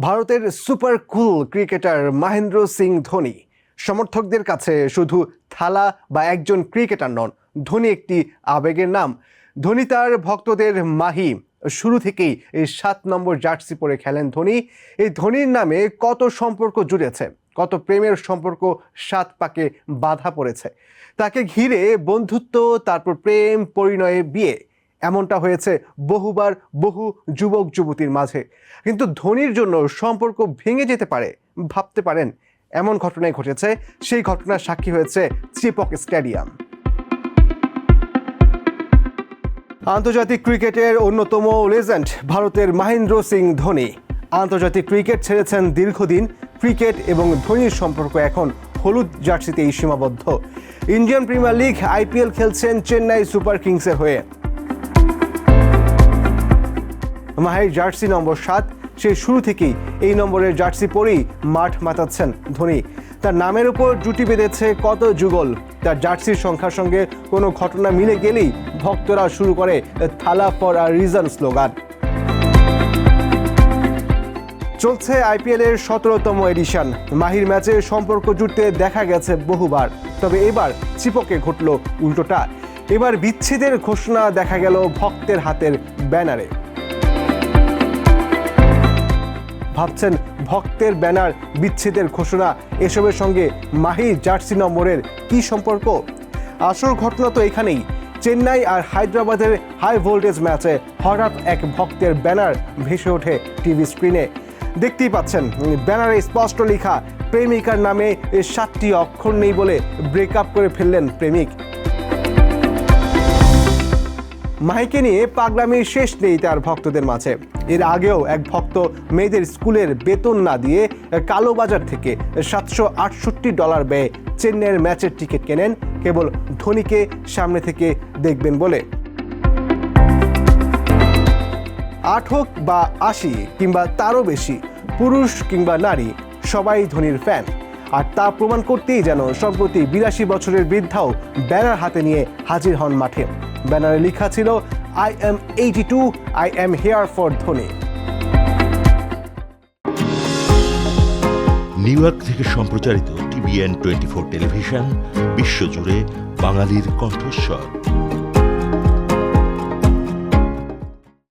ভারতের super cool cricketer Mahendra Singh Dhoni সমর্থকদের কাছে শুধু থালা বা একজন ক্রিকেটার নন, ধোনি একটি আবেগের নাম। ধোনি তার ভক্তদের মাহি। শুরু থেকেই এই সাত নম্বর জার্সি পরে খেলেন ধোনি। এই ধোনির নামে কত সম্পর্ক জুড়েছে, কত প্রেমের সম্পর্ক সাত পাকে বাধা পড়েছে। তাকে ঘিরে বন্ধুত্ব, তারপর প্রেম পরিণয়ে বিয়ে। এমনটা হয়েছে বহুবার বহু যুবক যুবতীর মাঝে। কিন্তু ধোনির জন্য সম্পর্ক ভেঙে যেতে পারে, ভাবতে পারেন, এমন ঘটনাই ঘটেছে, সেই ঘটনার সাক্ষী হয়েছে চিপক স্টেডিয়াম। আন্তর্জাতিক ক্রিকেটের অন্যতম লেজেন্ড ভারতের মহেন্দ্র সিং ধোনি। আন্তর্জাতিক ক্রিকেট ছেড়েছেন দীর্ঘদিন, ক্রিকেট এবং ধোনির সম্পর্ক এখন হলুদ জার্সিতেই সীমাবদ্ধ। ইন্ডিয়ান প্রিমিয়ার লিগ আইপিএল খেলছেন চেন্নাই সুপার কিংসের হয়ে। মাহের জার্সি নম্বর সাত সেই শুরু থেকেই এই নম্বরের জার্সি পরেই মাঠ মাতাচ্ছেন ধোনি। তার নামের উপর জুটি বেঁধেছে কত যুগল। তার জার্সির সংখ্যার সঙ্গে কোনো ঘটনা মিলে গেলেই ভক্তরা শুরু করে Thala for a reason slogan. চলছে আইপিএল এর সতেরোতম এডিশন। মাহির ম্যাচে সম্পর্ক জুটতে দেখা গেছে বহুবার। তবে এবার চিপকে ঘটল উল্টোটা। এবার বিচ্ছেদের ঘোষণা দেখা গেল ভক্তের হাতের ব্যানারে। ভাবছেন ভক্তের ব্যানার, বিচ্ছেদের ঘোষণা এসবের সঙ্গে মাহি জার্সি নম্বরের কি সম্পর্ক? আসল ঘটনা তো এখানেই। চেন্নাই আর হায়দ্রাবাদের হাই ভোল্টেজ ম্যাচে হঠাৎ এক ভক্তের ব্যানার ভেসে ওঠে টিভি স্ক্রিনে। দেখতেই পাচ্ছেন, ব্যানারে স্পষ্ট লেখা, প্রেমিকার নামে সাতটি অক্ষর নেই বলে ব্রেকআপ করে ফেললেন প্রেমিক। মাহিকে নিয়ে পাগলামির শেষ নেই তার ভক্তদের মাঝে। এর আগেও এক ভক্ত মেয়েদের স্কুলের বেতন না দিয়ে কালোবাজার থেকে সাতশো আটষট্টি ডলার ব্যয়ে চেন্নাইয়ের ম্যাচের টিকিট কেনেন, কেবল ধোনিকে সামনে থেকে দেখবেন বলে। আট হোক বা আশি কিংবা তারও বেশি, পুরুষ কিংবা নারী, সবাই ধোনির ফ্যান। আর তা প্রমাণ করতেই যেন সম্প্রতি বিরাশি বছরের বৃদ্ধাও ব্যানার হাতে নিয়ে হাজির হন মাঠে। ব্যানারে লেখা ছিল I am eighty two I am here for Dhoni New York থেকে সম্প্রচারিত টিভিএন টোয়েন্টি ফোর টেলিভিশন, বিশ্বজুড়ে বাঙালির কণ্ঠস্বর।